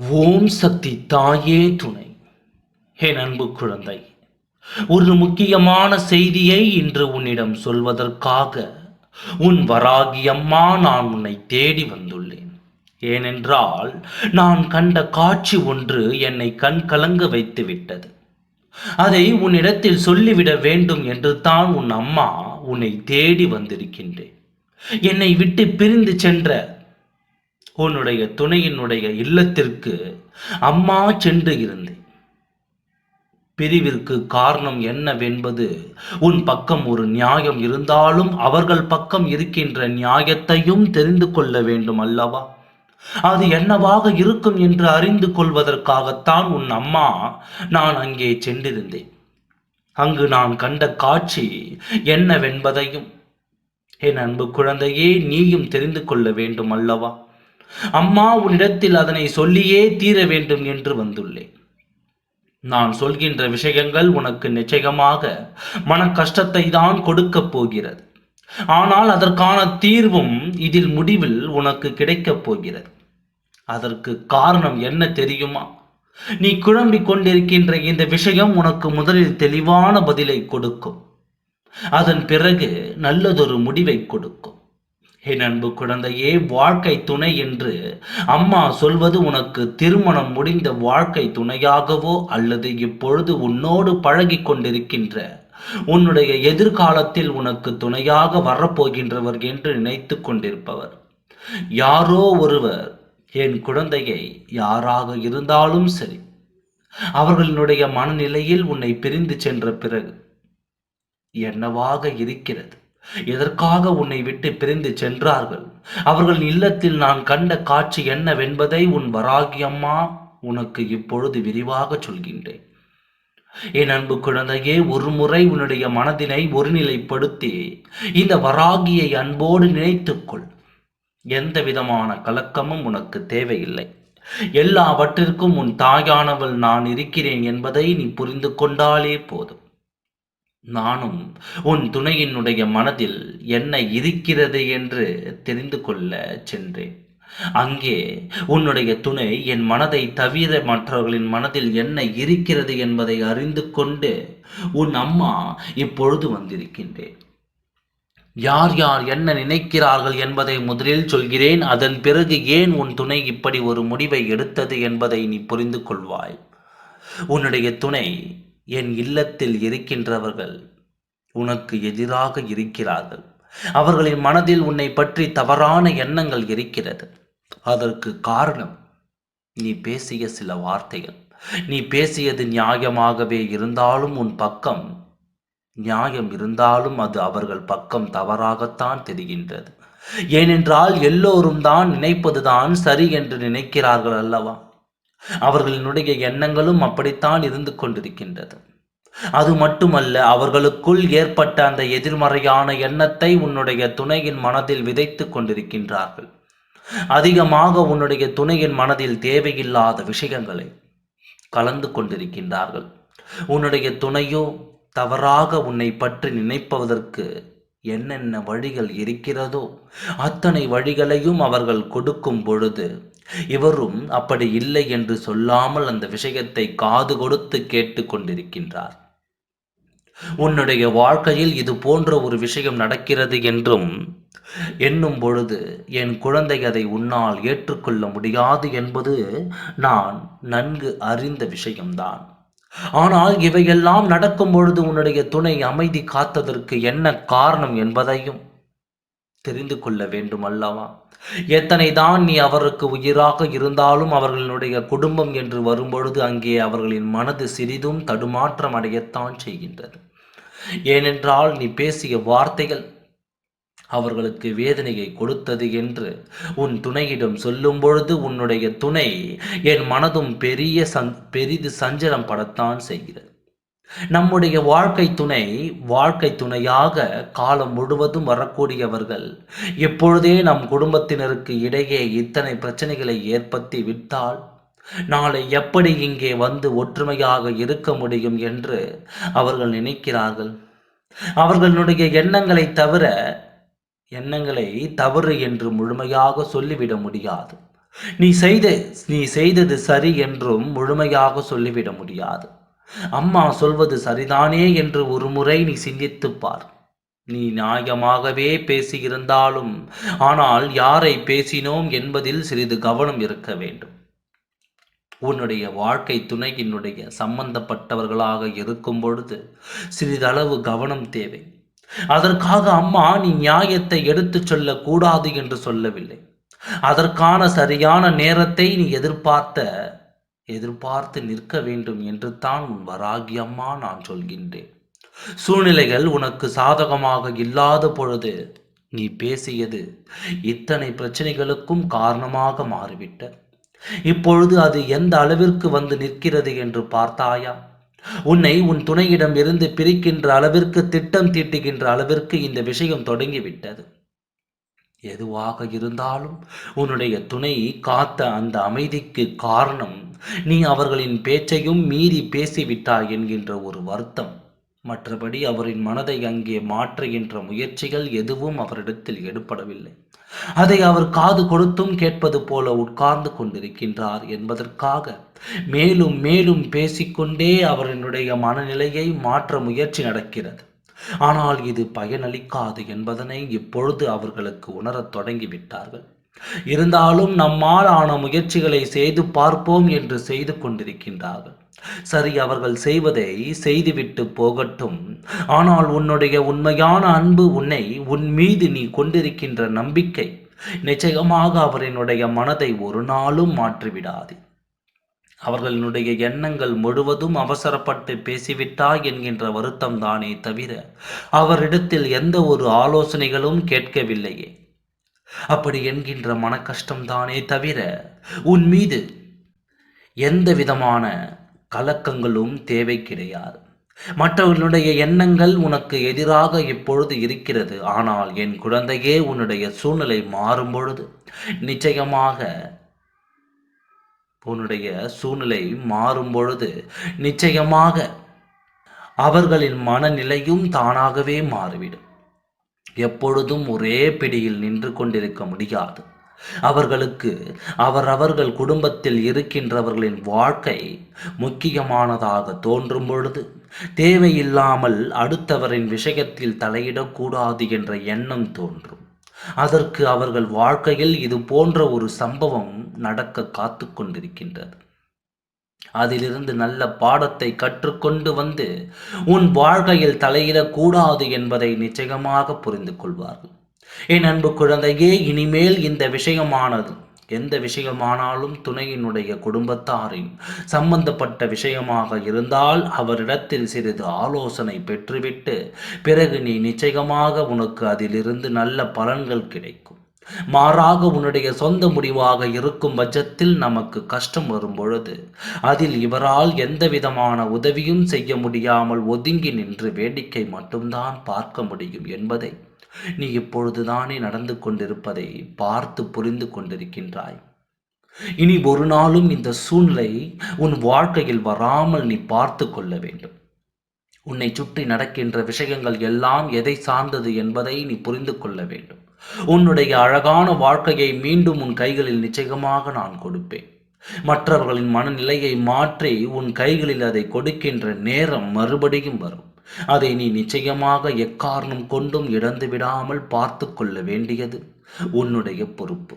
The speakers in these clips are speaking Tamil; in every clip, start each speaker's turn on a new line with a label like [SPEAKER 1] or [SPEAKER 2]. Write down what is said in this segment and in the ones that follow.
[SPEAKER 1] ஓம் சக்தி தாயே துணை. என் அன்பு குழந்தை ஒரு முக்கியமான செய்தியை இன்று உன்னிடம் சொல்வதற்காக உன் வராகி அம்மா நான் உன்னை தேடி வந்துள்ளேன். ஏனென்றால் நான் கண்ட காட்சி ஒன்று என்னை கண் கலங்க வைத்து விட்டது. அதை உன்னிடத்தில் சொல்லிவிட வேண்டும் என்று தான் உன் அம்மா உன்னை தேடி வந்திருக்கின்றேன். என்னை விட்டு பிரிந்து சென்ற உன்னுடைய துணையினுடைய இல்லத்திற்கு அம்மா சென்று இருந்தேன். பிரிவிற்கு காரணம் என்னவென்பது உன் பக்கம் ஒரு நியாயம் இருந்தாலும் அவர்கள் பக்கம் இருக்கின்ற நியாயத்தையும் தெரிந்து கொள்ள வேண்டும் அல்லவா? அது என்னவாக இருக்கும் என்று அறிந்து கொள்வதற்காகத்தான் உன் அம்மா நான் அங்கே சென்றிருந்தேன். அங்கு நான் கண்ட காட்சி என்னவென்பதையும் என் அன்பு குழந்தையே நீயும் தெரிந்து கொள்ள வேண்டும் அல்லவா? அம்மா உன்னிடத்தில் அதனை சொல்லியே தீர வேண்டும் என்று வந்துள்ளேன். நான் சொல்கின்ற விஷயங்கள் உனக்கு நிச்சயமாக மன கஷ்டத்தை தான் கொடுக்கப் போகிறது. ஆனால் அதற்கான தீர்வும் இதில் முடிவில் உனக்கு கிடைக்கப் போகிறது. அதற்கு காரணம் என்ன தெரியுமா? நீ குழம்பிக் கொண்டிருக்கின்ற இந்த விஷயம் உனக்கு முதலில் தெளிவான பதிலை கொடுக்கும். அதன் பிறகு நல்லதொரு முடிவை கொடுக்கும். என் அன்பு குழந்தையே வாழ்க்கை துணை என்று அம்மா சொல்வது உனக்கு திருமணம் முடிந்த வாழ்க்கை துணையாகவோ அல்லது இப்பொழுது உன்னோடு பழகி கொண்டிருக்கின்ற உன்னுடைய எதிர்காலத்தில் உனக்கு துணையாக வரப்போகின்றவர் என்று நினைத்து கொண்டிருப்பவர். யாரோ ஒருவர் என் குழந்தையை யாராக இருந்தாலும் சரி அவர்களினுடைய மனநிலையில் உன்னை பிரிந்து சென்ற பிறகு என்னவாக இருக்கிறது? எதற்காக உன்னை விட்டு பிரிந்து சென்றார்கள்? அவர்கள் இல்லத்தில் நான் கண்ட காட்சி என்னவென்பதை உன் வராகியம்மா உனக்கு இப்பொழுது விரிவாக சொல்கின்றேன். என் அன்பு குழந்தையே ஒரு முறை உன்னுடைய மனதினை ஒருநிலைப்படுத்தி இந்த வராகியை அன்போடு நினைத்துக்கொள். எந்த விதமான கலக்கமும் உனக்கு தேவையில்லை. எல்லாவற்றிற்கும் உன் தாயானவள் நான் இருக்கிறேன் என்பதை நீ புரிந்து கொண்டாலே போதும். நானும் உன் துணையினுடைய மனதில் என்ன இருக்கிறது என்று தெரிந்து கொள்ள சென்றேன். அங்கே உன்னுடைய துணை என் மனதை தவிர மற்றவர்களின் மனதில் என்ன இருக்கிறது என்பதை அறிந்து கொண்டு உன் அம்மா இப்பொழுது வந்திருக்கின்றேன். யார் யார் என்ன நினைக்கிறார்கள் என்பதை முதலில் சொல்கிறேன். அதன் பிறகு ஏன் உன் துணை இப்படி ஒரு முடிவை எடுத்தது என்பதை நீ புரிந்து கொள்வாய். உன்னுடைய துணை என் இல்லத்தில் இருக்கின்றவர்கள் உனக்கு எதிராக இருக்கிறார்கள். அவர்களின் மனதில் உன்னை பற்றி தவறான எண்ணங்கள் இருக்கிறது. அதற்கு காரணம் நீ பேசிய சில வார்த்தைகள். நீ பேசியது நியாயமாகவே இருந்தாலும் உன் பக்கம் நியாயம் இருந்தாலும் அது அவர்கள் பக்கம் தவறாகத்தான் தெரிகின்றது. ஏனென்றால் எல்லோரும் தான் நினைப்பதுதான் சரி என்று நினைக்கிறார்கள் அல்லவா? அவர்களினுடைய எண்ணங்களும் அப்படித்தான் இருந்து கொண்டிருக்கின்றது. அது மட்டுமல்ல அவர்களுக்குள் ஏற்பட்ட அந்த எதிர்மறையான எண்ணத்தை உன்னுடைய துணையின் மனதில் விதைத்து கொண்டிருக்கின்றார்கள். அதிகமாக உன்னுடைய துணையின் மனதில் தேவையில்லாத விஷயங்களை கலந்து கொண்டிருக்கின்றார்கள். உன்னுடைய துணையோ தவறாக உன்னை பற்றி நினைப்பதற்கு என்னென்ன வழிகள் இருக்கிறதோ அத்தனை வழிகளையும் அவர்கள் கொடுக்கும் பொழுது இவரும் அப்படி இல்லை என்று சொல்லாமல் அந்த விஷயத்தை காது கொடுத்து கேட்டு கொண்டிருக்கின்றார் உன்னுடைய வாழ்க்கையில் இது போன்ற ஒரு விஷயம் நடக்கிறது என்றும் எண்ணும் பொழுது என் குழந்தை அதை உன்னால் ஏற்றுக்கொள்ள முடியாது என்பது நான் நன்கு அறிந்த விஷயம்தான். ஆனால் இவையெல்லாம் நடக்கும் பொழுது உன்னுடைய துணை அமைதி காத்ததற்கு என்ன காரணம் என்பதையும் தெரிந்து கொள்ள வேண்டும் அல்லவா எத்தனை தான் நீ அவருக்கு உயிராக இருந்தாலும் அவர்களுடைய குடும்பம் என்று வரும்பொழுது அங்கே அவர்களின் மனது சிறிதும் தடுமாற்றம் அடையத்தான் செய்கின்றது. ஏனென்றால் நீ பேசிய வார்த்தைகள் அவர்களுக்கு வேதனையை கொடுத்தது என்று உன் துணையிடம் சொல்லும் பொழுது உன்னுடைய துணை என் மனதும் பெரிய சந் பெரிது சஞ்சலம் படத்தான் செய்கிறது. நம்முடைய வாழ்க்கை துணை வாழ்க்கை துணையாக காலம் முழுவதும் வரக்கூடியவர்கள். எப்பொழுதே நம் குடும்பத்தினருக்கு இடையே இத்தனை பிரச்சனைகளை ஏற்படுத்தி விட்டால் நாளை எப்படி இங்கே வந்து ஒற்றுமையாக இருக்க முடியும் என்று அவர்கள் நினைக்கிறார்கள். அவர்களுடைய எண்ணங்களை தவிர எண்ணங்களை தவறு என்று முழுமையாக சொல்லிவிட முடியாது. நீ செய்த நீ செய்தது சரி என்றும் முழுமையாக சொல்லிவிட முடியாது. அம்மா சொல்வது சரிதானே என்று ஒரு முறை நீ சிந்தித்துப் பார். நீ நியாயமாகவே பேசியிருந்தாலும் ஆனால் யாரை பேசினோம் என்பதில் சிறிது கவனம் இருக்க வேண்டும். உன்னுடைய வாழ்க்கை துணை என்னுடைய சம்பந்தப்பட்டவர்களாக இருக்கும் பொழுது சிறிதளவு கவனம் தேவை. அதற்காக அம்மா நீ நியாயத்தை எடுத்துச் சொல்லக்கூடாது என்று சொல்லவில்லை. அதற்கான சரியான நேரத்தை நீ எதிர்பார்த்த எதிர்பார்த்து நிற்க வேண்டும் என்று தான் உன் வராகி அம்மா நான் சொல்கின்றேன். சூழ்நிலைகள் உனக்கு சாதகமாக இல்லாத பொழுது நீ பேசியது இத்தனை பிரச்சனைகளுக்கும் காரணமாக மாறிவிட்ட. இப்பொழுது அது எந்த அளவிற்கு வந்து நிற்கிறது என்று பார்த்தாயா? உன்னை உன் துணையிடம் இருந்து பிரிக்கின்ற அளவிற்கு திட்டம் தீட்டுகின்ற அளவிற்கு இந்த விஷயம் தொடங்கிவிட்டது. எதுவாக இருந்தாலும் உன்னுடைய துணை காத்த அந்த அமைதிக்கு காரணம் நீ அவர்களின் பேச்சையும் மீறி பேசிவிட்டாய் என்கின்ற ஒரு வருத்தம். மற்றபடி அவரின் மனதை அங்கே மாற்றுகின்ற முயற்சிகள் எதுவும் அவரிடத்தில் எடுப்படவில்லை அதை அவர் காது கொடுத்தும் கேட்பது போல உட்கார்ந்து கொண்டிருக்கின்றார் என்பதற்காக மேலும் மேலும் பேசிக்கொண்டே அவரினுடைய மனநிலையை மாற்ற முயற்சி நடக்கிறது. ஆனால் இது பயனளிக்காது என்பதனை இப்பொழுது அவர்களுக்கு உணரத் தொடங்கிவிட்டார்கள். இருந்தாலும் நம்மால் ஆன முயற்சிகளை செய்து பார்ப்போம் என்று செய்து கொண்டிருக்கின்றார்கள். சரி அவர்கள் செய்வதை செய்துவிட்டு போகட்டும். ஆனால் உன்னுடைய உண்மையான அன்பு உன்னை உன் மீது நீ கொண்டிருக்கின்ற நம்பிக்கை நிச்சயமாக அவரினுடைய மனதை ஒரு நாளும் மாற்றிவிடாது. அவர்களினுடைய எண்ணங்கள் முழுவதும் அவசரப்பட்டு பேசிவிட்டாய் என்கின்ற வருத்தம் தானே தவிர அவரிடத்தில் எந்த ஒரு ஆலோசனைகளும் கேட்கவில்லையே. அப்படி என்கின்ற மன கஷ்டம்தானே தவிர உன் மீது எந்த விதமான கலக்கங்களும் தேவை கிடையாது மற்றவர்களுடைய எண்ணங்கள் உனக்கு எதிராக இப்பொழுது இருக்கிறது. ஆனால் என் குழந்தையே உன்னுடைய சூழ்நிலை மாறும் பொழுது நிச்சயமாக உன்னுடைய சூழ்நிலை மாறும் பொழுது நிச்சயமாக அவர்களின் மனநிலையும் தானாகவே மாறிவிடும். எப்பொழுதும் ஒரே பிடியில் நின்று கொண்டிருக்க முடியாது. அவர்களுக்கு அவரவர்கள் குடும்பத்தில் இருக்கின்றவர்களின் வாழ்க்கை முக்கியமானதாக தோன்றும் பொழுது தேவையில்லாமல் அடுத்தவரின் விஷயத்தில் தலையிடக்கூடாது என்ற எண்ணம் தோன்றும். அதற்கு அவர்கள் வாழ்க்கையில் இது போன்ற ஒரு சம்பவம் நடக்க காத்து கொண்டிருக்கின்றது. அதிலிருந்து நல்ல பாடத்தை கற்றுக்கொண்டு வந்து உன் வாழ்க்கையில் தலையிடக்கூடாது என்பதை நிச்சயமாக புரிந்து கொள்வார்கள். என் அன்பு குழந்தையே இனிமேல் இந்த விஷயமானது எந்த விஷயமானாலும் துணையினுடைய குடும்பத்தாரின் சம்பந்தப்பட்ட விஷயமாக இருந்தால் அவரிடத்தில் சிறிது ஆலோசனை பெற்றுவிட்டு பிறகு நீ நிச்சயமாக உனக்கு அதிலிருந்து நல்ல பலன்கள் கிடைக்கும். மாறாக உன்னுடைய சொந்த முடிவாக இருக்கும் பட்சத்தில் நமக்கு கஷ்டம் வரும் பொழுது அதில் இவரால் எந்த விதமான உதவியும் செய்ய முடியாமல் ஒதுங்கி நின்று வேடிக்கை மட்டும்தான் பார்க்க முடியும் என்பதை நீ இப்பொழுதுதானே நடந்து கொண்டிருப்பதை பார்த்து புரிந்து கொண்டிருக்கின்றாய். இனி ஒரு நாளும் இந்த சூழ்நிலை உன் வாழ்க்கையில் வராமல் நீ பார்த்து கொள்ள வேண்டும். உன்னை சுற்றி நடக்கின்ற விஷயங்கள் எல்லாம் எதை சார்ந்தது என்பதை நீ புரிந்து கொள்ள வேண்டும். உன்னுடைய அழகான வாழ்க்கையை மீண்டும் உன் கைகளில் நிச்சயமாக நான் கொடுப்பேன். மற்றவர்களின் மனநிலையை மாற்றி உன் கைகளில் அதை கொடுக்கின்ற நேரம் மறுபடியும் வரும். அதை நீ நிச்சயமாக எக்காரணம் கொண்டும் இழந்து விடாமல் பார்த்து கொள்ள வேண்டியது உன்னுடைய பொறுப்பு.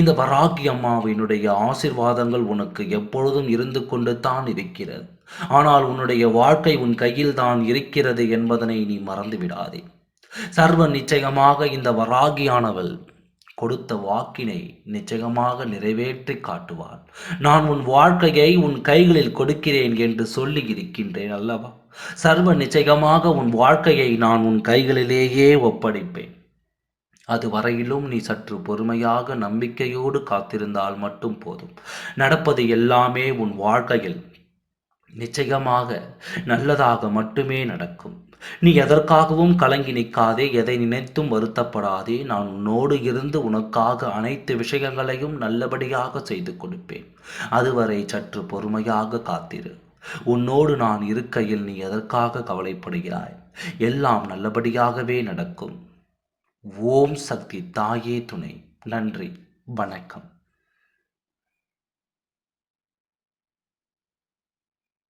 [SPEAKER 1] இந்த வராகி அம்மாவினுடைய ஆசிர்வாதங்கள் உனக்கு எப்பொழுதும் இருந்து கொண்டு தான் இருக்கிறது. ஆனால் உன்னுடைய வாழ்க்கை உன் கையில் தான் இருக்கிறது என்பதனை நீ மறந்து விடாதே. சர்வ நிச்சயமாக இந்த வராகியானவள் கொடுத்த வாக்கினை நிச்சயமாக நிறைவேற்றி காட்டுவாள். நான் உன் வாழ்க்கையை உன் கைகளில் கொடுக்கிறேன் என்று சொல்லி இருக்கின்றேன் அல்லவா? சர்வ நிச்சயமாக உன் வாழ்க்கையை நான் உன் கைகளிலேயே ஒப்படைப்பேன். அது வரையிலும் நீ சற்று பொறுமையாக நம்பிக்கையோடு காத்திருந்தால் மட்டும் போதும். நடப்பது எல்லாமே உன் வாழ்க்கையில் நிச்சயமாக நல்லதாக மட்டுமே நடக்கும். நீ எதற்காகவும் கலங்கி நிற்காதே எதை நினைத்தும் வருத்தப்படாதே. நான் உன்னோடு இருந்து உனக்காக அனைத்து விஷயங்களையும் நல்லபடியாக செய்து கொடுப்பேன். அதுவரை சற்று பொறுமையாக காத்திரு. உன்னோடு நான் இருக்கையில் நீ எதற்காக கவலைப்படுகிறாய்? எல்லாம் நல்லபடியாகவே நடக்கும். ஓம் சக்தி தாயே துணை. நன்றி. வணக்கம்.